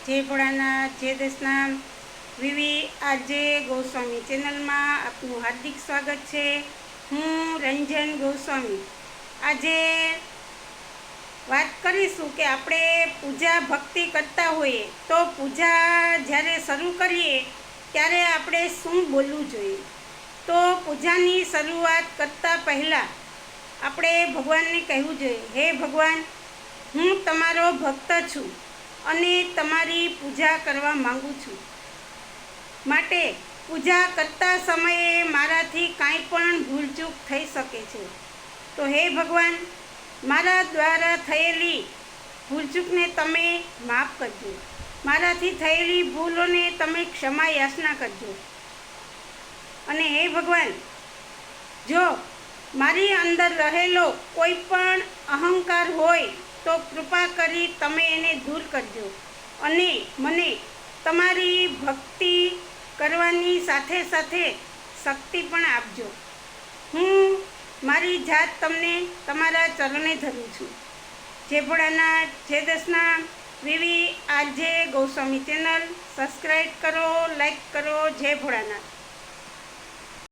જય ભોળાનાથ જે દેશના વિવી આજે ગોસ્વામી ચેનલમાં આપનું હાર્દિક સ્વાગત છે. હું રંજન ગોસ્વામી. આજે વાત કરીશું કે આપણે પૂજા ભક્તિ કરતા હોઈએ તો પૂજા જ્યારે શરૂ કરીએ ત્યારે આપણે શું બોલવું જોઈએ? તો પૂજાની શરૂઆત કરતાં પહેલાં આપણે ભગવાનને કહેવું જોઈએ, હે ભગવાન, હું તમારો ભક્ત છું. અને તમારી પૂજા કરવા માગું છું. માટે પૂજા કરતા સમયે મારાથી કાંઈ પણ ભૂલચૂક થઈ શકે છે. તો હે ભગવાન, મારા દ્વારા થયેલી ભૂલચૂકને તમે માફ કરજો. મારાથી થયેલી ભૂલોને તમે ક્ષમા યાચના કરજો. અને હે ભગવાન, જો મારી અંદર રહેલો કોઈ પણ અહંકાર હોય તો કૃપા કરી તમે એને દૂર કરજો. અને મને તમારી ભક્તિ કરવાની સાથે સાથે શક્તિ પણ આપજો. હું મારી જાત તમને તમારા ચરણે ધરું છું. જય જે દસના વિવી આરજે ગૌસ્વામી ચેનલ સબસ્ક્રાઈબ કરો લાઈક કરો, જય ભોળાનાથ.